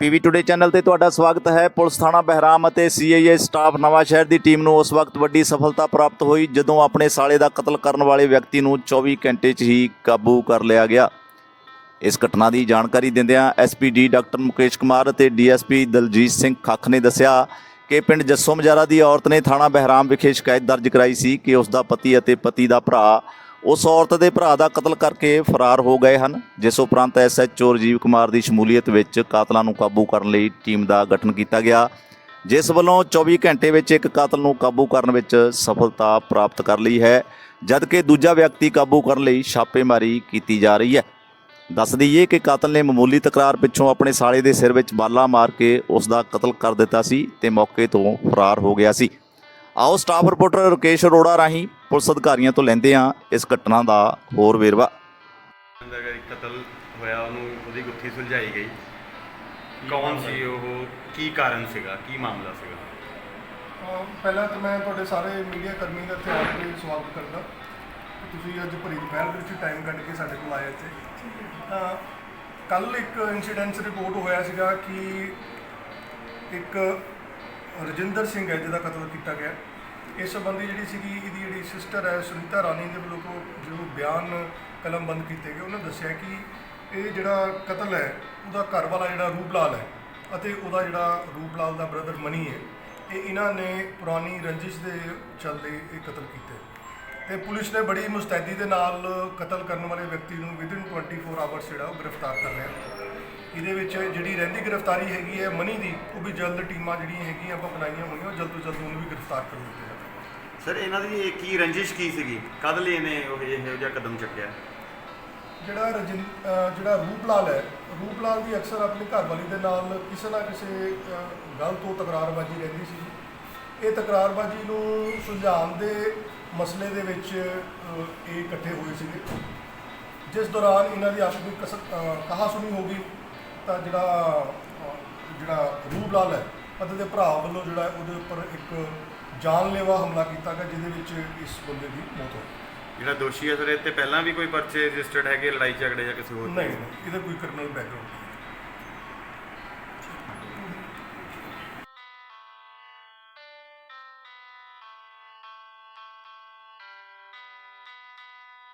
PV today channel ਤੇ ਤੁਹਾਡਾ ਸਵਾਗਤ ਹੈ। ਪੁਲਿਸ ਥਾਣਾ ਬਹਿਰਾਮ ਅਤੇ ਸੀਆਈਏ ਸਟਾਫ ਨਵਾਂ ਸ਼ਹਿਰ ਦੀ ਟੀਮ ਨੂੰ ਉਸ ਵਕਤ ਵੱਡੀ ਸਫਲਤਾ ਪ੍ਰਾਪਤ ਹੋਈ, ਜਦੋਂ ਆਪਣੇ ਸਾਲੇ ਦਾ ਕਤਲ ਕਰਨ ਵਾਲੇ ਵਿਅਕਤੀ ਨੂੰ 24 ਘੰਟੇ 'ਚ ਹੀ ਕਾਬੂ ਕਰ ਲਿਆ ਗਿਆ। ਇਸ ਘਟਨਾ ਦੀ ਜਾਣਕਾਰੀ ਦਿੰਦਿਆਂ ਐਸਪੀਡੀ ਡਾਕਟਰ ਮੁਕੇਸ਼ ਕੁਮਾਰ ਅਤੇ ਡੀਐਸਪੀ ਦਲਜੀਤ ਸਿੰਘ ਖੱਖ ਨੇ ਦੱਸਿਆ ਕਿ ਪਿੰਡ ਜੱਸੋ ਮਜਾਰਾ ਦੀ ਔਰਤ ਨੇ ਥਾਣਾ ਬਹਿਰਾਮ ਵਿਖੇ ਸ਼ਿਕਾਇਤ ਦਰਜ ਕਰਾਈ ਸੀ ਕਿ ਉਸ ਦਾ ਪਤੀ ਅਤੇ ਪਤੀ ਦਾ ਭਰਾ ਉਸ ਔਰਤ ਦੇ ਭਰਾ ਦਾ ਕਤਲ ਕਰਕੇ ਫਰਾਰ ਹੋ ਗਏ ਹਨ, ਜਿਸ ਉਪਰੰਤ ਐਸਐਚਓ ਰਜੀਵ ਕੁਮਾਰ ਦੀ ਸ਼ਮੂਲੀਅਤ ਵਿੱਚ ਕਾਤਲਾਂ ਨੂੰ ਕਾਬੂ ਕਰਨ ਲਈ ਟੀਮ ਦਾ ਗਠਨ ਕੀਤਾ ਗਿਆ, ਜਿਸ ਵੱਲੋਂ 24 ਘੰਟੇ ਵਿੱਚ ਇੱਕ ਕਾਤਲ ਨੂੰ ਕਾਬੂ ਕਰਨ ਵਿੱਚ ਸਫਲਤਾ ਪ੍ਰਾਪਤ ਕਰ ਲਈ ਹੈ, ਜਦਕਿ ਦੂਜਾ ਵਿਅਕਤੀ ਕਾਬੂ ਕਰਨ ਲਈ ਛਾਪੇਮਾਰੀ ਕੀਤੀ ਜਾ ਰਹੀ ਹੈ। ਦੱਸ ਦਈਏ ਕਿ ਕਾਤਲ ਨੇ ਮਾਮੂਲੀ ਤਕਰਾਰ ਪਿੱਛੋਂ ਆਪਣੇ ਸਾਲੇ ਦੇ ਸਿਰ ਵਿੱਚ ਬਾਲਾ ਮਾਰ ਕੇ ਉਸ ਦਾ ਕਤਲ ਕਰ ਦਿੱਤਾ ਸੀ ਤੇ ਮੌਕੇ ਤੋਂ ਫਰਾਰ ਹੋ ਗਿਆ ਸੀ। ਆਓ ਸਟਾਫ ਰਿਪੋਰਟਰ ਰਕੇਸ਼ ਅਰੋੜਾ ਰਾਹੀਂ ਪੁਲਿਸ ਅਧਿਕਾਰੀਆਂ ਤੋਂ ਲੈਂਦੇ ਹਾਂ ਇਸ ਘਟਨਾ ਦਾ ਹੋਰ ਵੇਰਵਾ। ਦਾ ਇੱਕ ਕਤਲ ਹੋਇਆ ਉਹਨੂੰ ਉਹਦੀ ਗੁੱਥੀ ਸੁਲਝਾਈ ਗਈ। ਕੌਣ ਸੀ ਉਹ? ਕੀ ਕਾਰਨ ਸੀਗਾ? ਕੀ ਮਾਮਲਾ ਸੀਗਾ? ਅਹ ਪਹਿਲਾਂ ਤਾਂ ਮੈਂ ਤੁਹਾਡੇ ਸਾਰੇ ਮੀਡੀਆ ਕਰਮੀ ਦਾ ਇੱਥੇ ਆਉਣ ਲਈ ਸਵਾਗਤ ਕਰਦਾ। ਕਿ ਤੁਸੀਂ ਅੱਜ ਭਰੀ ਦੁਪਹਿਰ ਦੇ ਵਿੱਚ ਟਾਈਮ ਕੱਢ ਕੇ ਸਾਡੇ ਕੋਲ ਆਏ ਇੱਥੇ। ਤਾਂ ਕੱਲ ਇੱਕ ਇਨਸੀਡੈਂਸ ਰਿਪੋਰਟ ਹੋਇਆ ਸੀਗਾ ਕਿ ਇੱਕ ਰਜਿੰਦਰ ਸਿੰਘ ਹੈ, ਜਿਹਦਾ ਕਤਲ ਕੀਤਾ ਗਿਆ। ਇਸ ਸੰਬੰਧੀ ਜਿਹੜੀ ਸੀਗੀ ਇਹਦੀ ਜਿਹੜੀ ਸਿਸਟਰ ਹੈ, ਸੁਨੀਤਾ ਰਾਣੀ ਦੇ ਵੱਲੋਂ ਕੋ ਜੋ ਬਿਆਨ ਕਲਮਬੰਦ ਕੀਤੇ ਗਏ, ਉਹਨੇ ਦੱਸਿਆ ਕਿ ਇਹ ਜਿਹੜਾ ਕਤਲ ਹੈ, ਉਹਦਾ ਘਰ ਵਾਲਾ ਜਿਹੜਾ ਰੂਪਲਾਲ ਹੈ ਅਤੇ ਉਹਦਾ ਜਿਹੜਾ ਰੂਪਲਾਲ ਦਾ ਬ੍ਰਦਰ ਮਨੀ ਹੈ, ਇਹ ਇਹਨਾਂ ਨੇ ਪੁਰਾਣੀ ਰੰਜਿਸ਼ ਦੇ ਚੱਲਦੇ ਇਹ ਕਤਲ ਕੀਤੇ। ਤੇ ਪੁਲਿਸ ਨੇ ਬੜੀ ਮੁਸਤੈਦੀ ਦੇ ਨਾਲ ਕਤਲ ਕਰਨ ਵਾਲੇ ਵਿਅਕਤੀ ਨੂੰ ਵਿਦਿਨ 24 ਆਵਰਸ ਜਿਹੜਾ ਉਹ ਗ੍ਰਿਫਤਾਰ ਕਰ ਲਿਆ। ਇਹਦੇ ਵਿੱਚ ਜਿਹੜੀ ਰਹਿੰਦੀ ਗ੍ਰਿਫਤਾਰੀ ਹੈਗੀ ਹੈ ਮਨੀ ਦੀ ਉਹ ਵੀ ਜਲਦ ਟੀਮਾਂ ਜਿਹੜੀਆਂ ਹੈਗੀਆਂ ਆਪਾਂ ਬਣਾਈਆਂ ਹੋਈਆਂ ਉਹ ਜਲਦ ਤੋਂ ਜਲਦ ਉਹਨੂੰ ਵੀ ਗ੍ਰਿਫਤਾਰ ਕਰ ਦਿੱਤਾ ਜਾਵੇ ਸਰ ਇਹਨਾਂ ਦੀ ਇਹ ਕੀ ਰੰਜਿਸ਼ ਕੀ ਸੀਗੀ? ਕਦ ਲਈ ਇਹਨੇ ਉਹ ਇਹੋ ਜਿਹਾ ਕਦਮ ਚੱਕਿਆ? ਜਿਹੜਾ ਰਜਿੰ ਅਹ ਜਿਹੜਾ ਰੂਪਲਾਲ ਹੈ ਰੂਪਲਾਲ ਦੀ ਅਕਸਰ ਆਪਣੀ ਘਰਵਾਲੀ ਦੇ ਨਾਲ ਕਿਸੇ ਨਾ ਕਿਸੇ ਅਹ, ਗੱਲ ਤੋਂ ਤਕਰਾਰਬਾਜ਼ੀ ਰਹਿੰਦੀ ਸੀ। ਇਹ ਤਕਰਾਰਬਾਜ਼ੀ ਨੂੰ ਸੁਲਝਾਉਣ ਦੇ ਮਸਲੇ ਦੇ ਵਿੱਚ ਅਹ, ਇਹ ਇਕੱਠੇ ਹੋਏ ਸੀਗੇ। ਜਿਸ ਦੌਰਾਨ ਇਹਨਾਂ ਦੀ ਆਪਸ ਵਿੱਚ ਕਸਰ ਕਹਾ ਸੁਣੀ ਹੋ ਗਈ। ਤਾਂ ਜਿਹੜਾ ਜਿਹੜਾ ਰੂਪਲਾਲ ਹੈ ਅਤੇ ਦੇ ਭਰਾ ਵੱਲੋਂ ਜਿਹੜਾ ਉਹਦੇ ਉੱਪਰ ਇੱਕ ਜਾਨਲੇਵਾ ਹਮਲਾ ਕੀਤਾ ਗਿਆ ਜਿਹਦੇ ਵਿੱਚ ਇਸ ਬੰਦੇ ਦੀ ਮੌਤ ਹੋਈ। ਜਿਹੜਾ ਦੋਸ਼ੀ ਹੈ ਸਰ ਇਹ ਤੇ ਪਹਿਲਾਂ ਵੀ ਕੋਈ ਪਰਚੇ ਰਜਿਸਟਰਡ ਹੈਗੇ ਲੜਾਈ ਝਗੜੇ ਜਾਂ ਕਿਸੇ ਹੋਰ ਨਹੀਂ ਨਹੀਂ ਇਹਦਾ ਕੋਈ ਕ੍ਰਿਮੀਨਲ ਬੈਕਗ੍ਰਾਉਂਡ ਨਹੀਂ